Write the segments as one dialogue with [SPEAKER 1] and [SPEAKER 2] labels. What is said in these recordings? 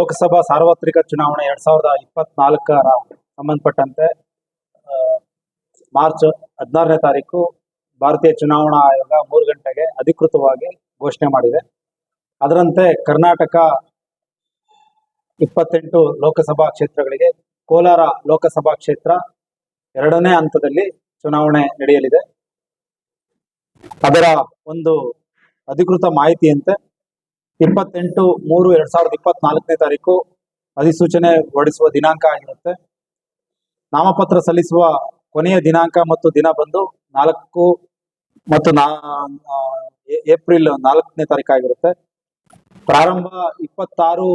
[SPEAKER 1] ಲೋಕಸಭಾ ಸಾರ್ವತ್ರಿಕ ಚುನಾವಣೆ ಎರಡ್ ಸಾವಿರದ ಇಪ್ಪತ್ನಾಲ್ಕರ ಸಂಬಂಧಪಟ್ಟಂತೆ ಮಾರ್ಚ್ ಹದಿನಾರನೇ ತಾರೀಕು ಭಾರತೀಯ ಚುನಾವಣಾ ಆಯೋಗ ಮೂರು ಗಂಟೆಗೆ ಅಧಿಕೃತವಾಗಿ ಘೋಷಣೆ ಮಾಡಿದೆ. ಅದರಂತೆ ಕರ್ನಾಟಕ ಇಪ್ಪತ್ತೆಂಟು ಲೋಕಸಭಾ ಕ್ಷೇತ್ರಗಳಿಗೆ ಕೋಲಾರ ಲೋಕಸಭಾ ಕ್ಷೇತ್ರ ಎರಡನೇ ಹಂತದಲ್ಲಿ ಚುನಾವಣೆ ನಡೆಯಲಿದೆ. ಅದರ ಒಂದು ಅಧಿಕೃತ ಮಾಹಿತಿಯಂತೆ ಇಪ್ಪತ್ತೆಂಟು ಮೂರು ಎರಡ್ ಸಾವಿರದ ಇಪ್ಪತ್ನಾಲ್ಕನೇ ತಾರೀಕು ಅಧಿಸೂಚನೆ ಹೊರಡಿಸುವ ದಿನಾಂಕ ಆಗಿರುತ್ತೆ. ನಾಮಪತ್ರ ಸಲ್ಲಿಸುವ ಕೊನೆಯ ದಿನಾಂಕ ಮತ್ತು ದಿನ ಬಂದು ನಾಲ್ಕು ಮತ್ತು ನಾ ಏಪ್ರಿಲ್ ನಾಲ್ಕನೇ ತಾರೀಕು ಆಗಿರುತ್ತೆ. ಪ್ರಾರಂಭ ಇಪ್ಪತ್ತಾರು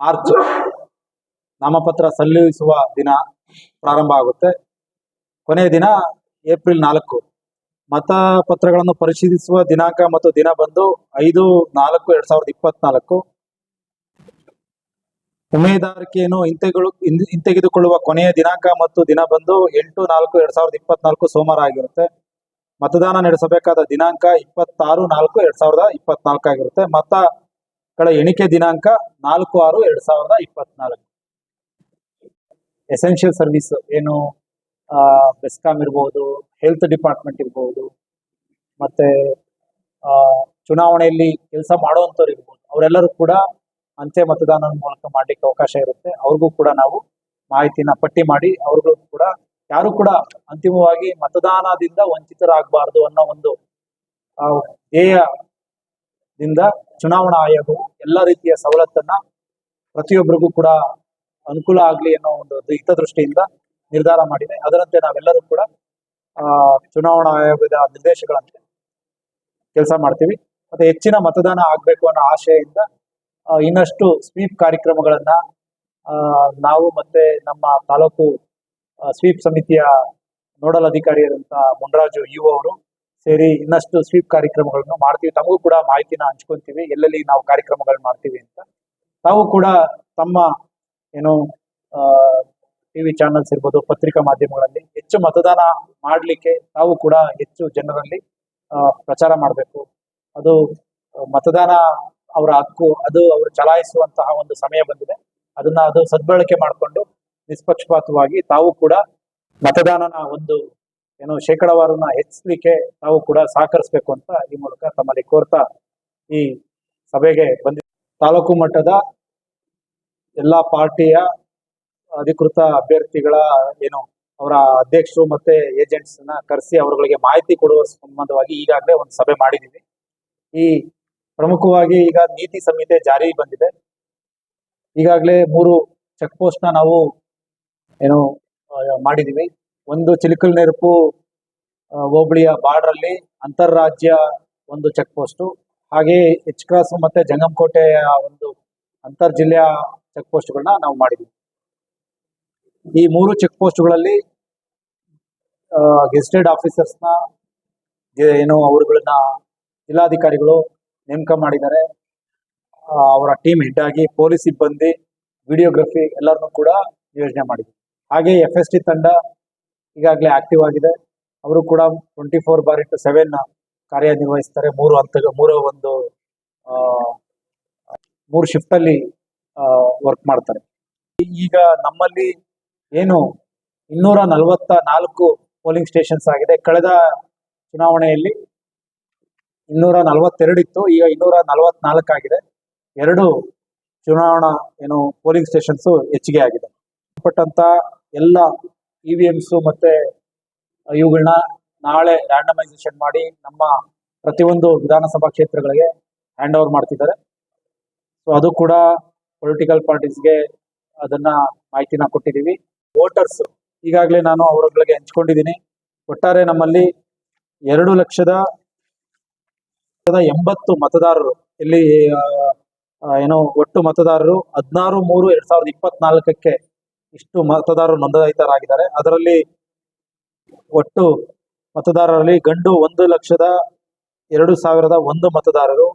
[SPEAKER 1] ಮಾರ್ಚ್ ನಾಮಪತ್ರ ಸಲ್ಲಿಸುವ ದಿನ ಪ್ರಾರಂಭ ಆಗುತ್ತೆ. ಕೊನೆಯ ದಿನ ಏಪ್ರಿಲ್ ನಾಲ್ಕು. ಮತಪತ್ರಗಳನ್ನು ಪರಿಶೀಲಿಸುವ ದಿನಾಂಕ ಮತ್ತು ದಿನ ಬಂದು ಐದು, ನಾಲ್ಕು, ಎರಡ್ ಸಾವಿರದ ಇಪ್ಪತ್ನಾಲ್ಕು. ಉಮೇದಾರಿಕೆಯನ್ನು ಹಿಂತೆಗಳು ಹಿಂತೆಗೆದುಕೊಳ್ಳುವ ಕೊನೆಯ ದಿನಾಂಕ ಮತ್ತು ದಿನ ಬಂದು ಎಂಟು, ನಾಲ್ಕು, ಎರಡ್ ಸಾವಿರದ ಇಪ್ಪತ್ನಾಲ್ಕು ಸೋಮವಾರ ಆಗಿರುತ್ತೆ. ಮತದಾನ ನಡೆಸಬೇಕಾದ ದಿನಾಂಕ ಇಪ್ಪತ್ತಾರು, ನಾಲ್ಕು, ಎರಡ್ ಸಾವಿರದ ಇಪ್ಪತ್ನಾಲ್ಕು ಆಗಿರುತ್ತೆ. ಮತಗಳ ಎಣಿಕೆ ದಿನಾಂಕ ನಾಲ್ಕು, ಆರು, ಎರಡ್ ಸಾವಿರದ ಇಪ್ಪತ್ನಾಲ್ಕು. ಎಸೆನ್ಷಿಯಲ್ ಸರ್ವಿಸ್ ಏನು? ಬೆಸ್ಕಾಂ ಇರ್ಬೋದು ಹೆಲ್ತ್ ಡಿಪಾರ್ಟ್ಮೆಂಟ್ ಇರ್ಬೋದು, ಮತ್ತೆ ಚುನಾವಣೆಯಲ್ಲಿ ಕೆಲಸ ಮಾಡುವಂಥವ್ರು ಇರ್ಬೋದು, ಅವರೆಲ್ಲರೂ ಕೂಡ ಅಂತೆ ಮತದಾನದ ಮೂಲಕ ಮಾಡ್ಲಿಕ್ಕೆ ಅವಕಾಶ ಇರುತ್ತೆ. ಅವ್ರಿಗೂ ಕೂಡ ನಾವು ಮಾಹಿತಿನ ಪಟ್ಟಿ ಮಾಡಿ, ಅವ್ರಿಗೂ ಕೂಡ, ಯಾರು ಕೂಡ ಅಂತಿಮವಾಗಿ ಮತದಾನದಿಂದ ವಂಚಿತರಾಗಬಾರ್ದು ಅನ್ನೋ ಒಂದು ಧ್ಯೇಯದಿಂದ ಚುನಾವಣಾ ಆಯೋಗವು ಎಲ್ಲ ರೀತಿಯ ಸವಲತ್ತನ್ನ ಪ್ರತಿಯೊಬ್ಬರಿಗೂ ಕೂಡ ಅನುಕೂಲ ಆಗ್ಲಿ ಅನ್ನೋ ಒಂದು ಹಿತದೃಷ್ಟಿಯಿಂದ ನಿರ್ಧಾರ ಮಾಡಿದೆ. ಅದರಂತೆ ನಾವೆಲ್ಲರೂ ಕೂಡ ಚುನಾವಣಾ ಆಯೋಗದ ನಿರ್ದೇಶಗಳಂತೆ ಕೆಲಸ ಮಾಡ್ತೀವಿ. ಮತ್ತೆ ಹೆಚ್ಚಿನ ಮತದಾನ ಆಗಬೇಕು ಅನ್ನೋ ಆಶಯದಿಂದ ಇನ್ನಷ್ಟು ಸ್ವೀಪ್ ಕಾರ್ಯಕ್ರಮಗಳನ್ನ ನಾವು ಮತ್ತೆ ನಮ್ಮ ತಾಲೂಕು ಸ್ವೀಪ್ ಸಮಿತಿಯ ನೋಡಲ್ ಅಧಿಕಾರಿಯಾದಂಥ ಮುನ್ರಾಜು ಯು ಅವರು ಸೇರಿ ಇನ್ನಷ್ಟು ಸ್ವೀಪ್ ಕಾರ್ಯಕ್ರಮಗಳನ್ನು ಮಾಡ್ತೀವಿ. ತಮಗೂ ಕೂಡ ಮಾಹಿತಿನ ಹಂಚ್ಕೊಂತೀವಿ. ಎಲ್ಲೆಲ್ಲಿ ನಾವು ಕಾರ್ಯಕ್ರಮಗಳನ್ನು ಮಾಡ್ತೀವಿ ಅಂತ. ತಾವು ಕೂಡ ತಮ್ಮ, ಏನು ಟಿವಿ ಚಾನೆಲ್ಸ್ ಇರ್ಬೋದು, ಪತ್ರಿಕಾ ಮಾಧ್ಯಮಗಳಲ್ಲಿ ಹೆಚ್ಚು ಮತದಾನ ಮಾಡಲಿಕ್ಕೆ ತಾವು ಕೂಡ ಹೆಚ್ಚು ಜನರಲ್ಲಿ ಪ್ರಚಾರ ಮಾಡಬೇಕು. ಅದು ಮತದಾನ ಅವರ ಹಕ್ಕು, ಅದು ಅವರು ಚಲಾಯಿಸುವಂತಹ ಒಂದು ಸಮಯ ಬಂದಿದೆ. ಅದನ್ನ ಅದು ಸದ್ಬಳಕೆ ಮಾಡಿಕೊಂಡು ನಿಷ್ಪಕ್ಷಪಾತವಾಗಿ ತಾವು ಕೂಡ ಮತದಾನನ ಒಂದು, ಏನು, ಶೇಕಡವಾರನ್ನ ಹೆಚ್ಚಲಿಕ್ಕೆ ತಾವು ಕೂಡ ಸಹಕರಿಸಬೇಕು ಅಂತ ಈ ಮೂಲಕ ತಮ್ಮಲ್ಲಿ ಕೋರ್ತಾ ಈ ಸಭೆಗೆ ಬಂದಿದೆ. ತಾಲೂಕು ಮಟ್ಟದ ಎಲ್ಲಾ ಪಾರ್ಟಿಯ ಅಧಿಕೃತ ಅಭ್ಯರ್ಥಿಗಳ ಏನು ಅವರ ಅಧ್ಯಕ್ಷರು ಮತ್ತೆ ಏಜೆಂಟ್ಸ್ನ ಕರೆಸಿ ಅವರುಗಳಿಗೆ ಮಾಹಿತಿ ಕೊಡುವ ಸಂಬಂಧವಾಗಿ ಈಗಾಗಲೇ ಒಂದು ಸಭೆ ಮಾಡಿದೀವಿ ಈ ಪ್ರಮುಖವಾಗಿ ಈಗ ನೀತಿ ಸಂಹಿತೆ ಜಾರಿ ಬಂದಿದೆ. ಈಗಾಗಲೇ ಮೂರು ಚೆಕ್ ಪೋಸ್ಟ್ನ ನಾವು ಏನು ಮಾಡಿದೀವಿ ಒಂದು ಚಿಲಿಕಲ್ ನೆರಪು ಹೋಬಳಿಯ ಬಾರ್ಡರ್ ಅಲ್ಲಿ ಅಂತಾರಾಜ್ಯ ಒಂದು ಚೆಕ್ ಪೋಸ್ಟ್ ಹಾಗೆ ಎಚ್ ಕ್ರಾಸ್ ಮತ್ತೆ ಜಂಗಮಕೋಟೆಯ ಒಂದು ಅಂತರ್ ಜಿಲ್ಲೆಯ ಚೆಕ್ ಪೋಸ್ಟ್ಗಳನ್ನ ನಾವು ಮಾಡಿದ್ವಿ ಈ ಮೂರು ಚೆಕ್ ಪೋಸ್ಟ್ಗಳಲ್ಲಿ ಗೆಸ್ಟೆಡ್ ಆಫೀಸರ್ಸ್ನ ಏನು ಅವರುಗಳನ್ನ ಜಿಲ್ಲಾಧಿಕಾರಿಗಳು ನೇಮಕ ಮಾಡಿದ್ದಾರೆ. ಅವರ ಟೀಮ್ ಹೆಡ್ ಆಗಿ ಪೊಲೀಸ್ ಸಿಬ್ಬಂದಿ ವಿಡಿಯೋಗ್ರಫಿ ಎಲ್ಲರನ್ನೂ ಕೂಡ ಯೋಜನೆ ಮಾಡಿದೆ. ಹಾಗೆ ಎಫ್ ಎಸ್ ಟಿ ತಂಡ ಈಗಾಗಲೇ ಆಕ್ಟಿವ್ ಆಗಿದೆ. ಅವರು ಕೂಡ twenty four bar into seven ಕಾರ್ಯನಿರ್ವಹಿಸ್ತಾರೆ. ಮೂರು ಹಂತ, ಮೂರು ಒಂದು ಮೂರು ಶಿಫ್ಟ್ ಅಲ್ಲಿ ವರ್ಕ್ ಮಾಡ್ತಾರೆ. ಈಗ ನಮ್ಮಲ್ಲಿ ಏನು ಇನ್ನೂರ ನಲವತ್ತ ನಾಲ್ಕು ಪೋಲಿಂಗ್ ಸ್ಟೇಷನ್ಸ್ ಆಗಿದೆ. ಕಳೆದ ಚುನಾವಣೆಯಲ್ಲಿ ಇನ್ನೂರ ನಲವತ್ತೆರಡು ಇತ್ತು, ಈಗ ಇನ್ನೂರ ನಲವತ್ನಾಲ್ಕು ಆಗಿದೆ. ಎರಡು ಚುನಾವಣಾ ಏನು ಪೋಲಿಂಗ್ ಸ್ಟೇಷನ್ಸು ಹೆಚ್ಚಿಗೆ ಆಗಿದೆ. ಪಟ್ಟಂತ ಎಲ್ಲ ಇ ವಿ ಎಮ್ಸು ಮತ್ತೆ ಇವುಗಳನ್ನ ನಾಳೆ ರ್ಯಾಂಡಮೈಸೇಷನ್ ಮಾಡಿ ನಮ್ಮ ಪ್ರತಿಯೊಂದು ವಿಧಾನಸಭಾ ಕ್ಷೇತ್ರಗಳಿಗೆ ಹ್ಯಾಂಡ್ ಓವರ್ ಮಾಡ್ತಿದ್ದಾರೆ. ಸೊ ಅದು ಕೂಡ ಪೊಲಿಟಿಕಲ್ ಪಾರ್ಟೀಸ್ಗೆ ಅದನ್ನ ಮಾಹಿತಿನ ಕೊಟ್ಟಿದ್ದೀವಿ. ವೋಟರ್ಸ್ ಈಗಾಗಲೇ ನಾನು ಅವರುಗಳಿಗೆ ಹಂಚ್ಕೊಂಡಿದ್ದೀನಿ. ಒಟ್ಟಾರೆ ನಮ್ಮಲ್ಲಿ ಎರಡು ಲಕ್ಷದ ಎಂಬತ್ತು ಮತದಾರರು, ಇಲ್ಲಿ ಏನು ಒಟ್ಟು ಮತದಾರರು ಹದಿನಾರು ಮೂರು ಎರಡ್ ಸಾವಿರದ ಇಪ್ಪತ್ನಾಲ್ಕಕ್ಕೆ ಇಷ್ಟು ಮತದಾರರು ನೋಂದಾಯಿತರಾಗಿದ್ದಾರೆ. ಅದರಲ್ಲಿ ಒಟ್ಟು ಮತದಾರರಲ್ಲಿ ಗಂಡು ಒಂದು ಲಕ್ಷದ ಎರಡು ಸಾವಿರದ ಒಂದು ಮತದಾರರು,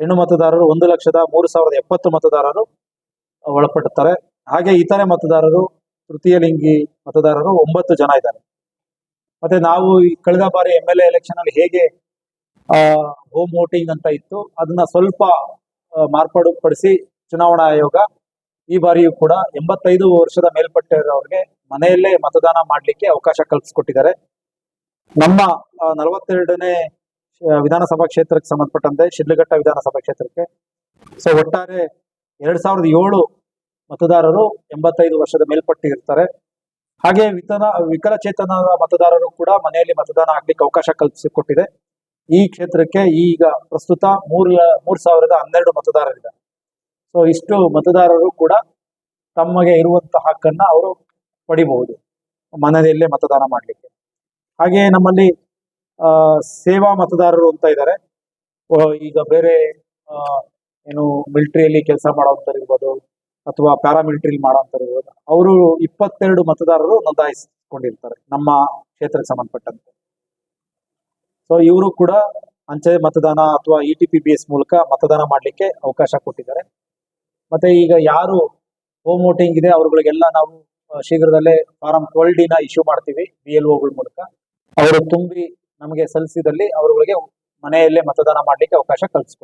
[SPEAKER 1] ಹೆಣ್ಣು ಮತದಾರರು ಒಂದು ಲಕ್ಷದ ಮೂರು ಸಾವಿರದ ಎಪ್ಪತ್ತು ಮತದಾರರು ಒಳಪಡುತ್ತಾರೆ. ಹಾಗೆ ಇತರೆ ಮತದಾರರು ತೃತೀಯ ಲಿಂಗಿ ಮತದಾರರು ಒಂಬತ್ತು ಜನ ಇದ್ದಾರೆ. ಮತ್ತೆ ನಾವು ಈ ಕಳೆದ ಬಾರಿ ಎಂ ಎಲ್ ಎ ಎಲೆಕ್ಷನ್ ಅಲ್ಲಿ ಹೇಗೆ ಹೋಮ್ ವೋಟಿಂಗ್ ಅಂತ ಇತ್ತು, ಅದನ್ನ ಸ್ವಲ್ಪ ಮಾರ್ಪಾಡುಪಡಿಸಿ ಚುನಾವಣಾ ಆಯೋಗ ಈ ಬಾರಿಯೂ ಕೂಡ ಎಂಬತ್ತೈದು ವರ್ಷದ ಮೇಲ್ಪಟ್ಟಿರೋರಿಗೆ ಮನೆಯಲ್ಲೇ ಮತದಾನ ಮಾಡಲಿಕ್ಕೆ ಅವಕಾಶ ಕಲ್ಪಿಸಿಕೊಟ್ಟಿದ್ದಾರೆ. ನಮ್ಮ ನಲವತ್ತೆರಡನೇ ವಿಧಾನಸಭಾ ಕ್ಷೇತ್ರಕ್ಕೆ ಸಂಬಂಧಪಟ್ಟಂತೆ, ಶಿಡ್ಲಘಟ್ಟ ವಿಧಾನಸಭಾ ಕ್ಷೇತ್ರಕ್ಕೆ, ಸೊ ಒಟ್ಟಾರೆ ಎರಡ್ ಸಾವಿರದ ಏಳು ಮತದಾರರು ಎಂಬತ್ತೈದು ವರ್ಷದ ಮೇಲ್ಪಟ್ಟಿರ್ತಾರೆ ಹಾಗೆ ವಿತನ ವಿಕಲಚೇತನರ ಮತದಾರರು ಕೂಡ ಮನೆಯಲ್ಲಿ ಮತದಾನ ಆಗ್ಲಿಕ್ಕೆ ಅವಕಾಶ ಕಲ್ಪಿಸಿಕೊಟ್ಟಿದೆ. ಈ ಕ್ಷೇತ್ರಕ್ಕೆ ಈಗ ಪ್ರಸ್ತುತ ಮೂರ್ ಮೂರ್ ಸಾವಿರದ ಹನ್ನೆರಡು ಮತದಾರರಿದ್ದಾರೆ. ಸೊ ಇಷ್ಟು ಮತದಾರರು ಕೂಡ ತಮಗೆ ಇರುವಂತಹ ಹಕ್ಕನ್ನ ಅವರು ಪಡಿಬಹುದು ಮನೆಯಲ್ಲೇ ಮತದಾನ ಮಾಡಲಿಕ್ಕೆ. ಹಾಗೆ ನಮ್ಮಲ್ಲಿ ಆ, ಸೇವಾ ಮತದಾರರು ಅಂತ ಇದ್ದಾರೆ. ಈಗ ಬೇರೆ ಏನು ಮಿಲಿಟರಿಯಲ್ಲಿ ಕೆಲಸ ಮಾಡೋಂಥವ್ರು ಇರ್ಬೋದು ಅಥವಾ ಪ್ಯಾರಾಮಿಲಿಟರಿ ಇರ್ಬೋದು ಅವರು ಇಪ್ಪತ್ತೆರಡು ಮತದಾರರು ನೋಂದಾಯಿಸಿಕೊಂಡಿರ್ತಾರೆ ನಮ್ಮ ಕ್ಷೇತ್ರಕ್ಕೆ ಸಂಬಂಧಪಟ್ಟಂತೆ. ಸೊ ಇವರು ಕೂಡ ಅಂಚೆ ಮತದಾನ ಅಥವಾ ಇ ಟಿ ಬಿ ಎಸ್ ಮೂಲಕ ಮತದಾನ ಮಾಡಲಿಕ್ಕೆ ಅವಕಾಶ ಕೊಟ್ಟಿದ್ದಾರೆ. ಮತ್ತೆ ಈಗ ಯಾರು ಹೋಮ್ ವೋಟಿಂಗ್ ಇದೆ, ಅವರುಗಳಿಗೆಲ್ಲ ನಾವು ಶೀಘ್ರದಲ್ಲೇ ಫಾರಂ ಟ್ವೆಲ್ ಡಿನ ಇಶ್ಯೂ ಮಾಡ್ತೀವಿ ಬಿ ಎಲ್ ಒಗಳ ಮೂಲಕ. ಅವರು ತುಂಬಿ ನಮಗೆ ಸಲ್ಲಿಸಿದಲ್ಲಿ ಅವರುಗಳಿಗೆ ಮನೆಯಲ್ಲೇ ಮತದಾನ ಮಾಡಲಿಕ್ಕೆ ಅವಕಾಶ ಕಲ್ಪಿಸ್ಕೊಡ್ತೀವಿ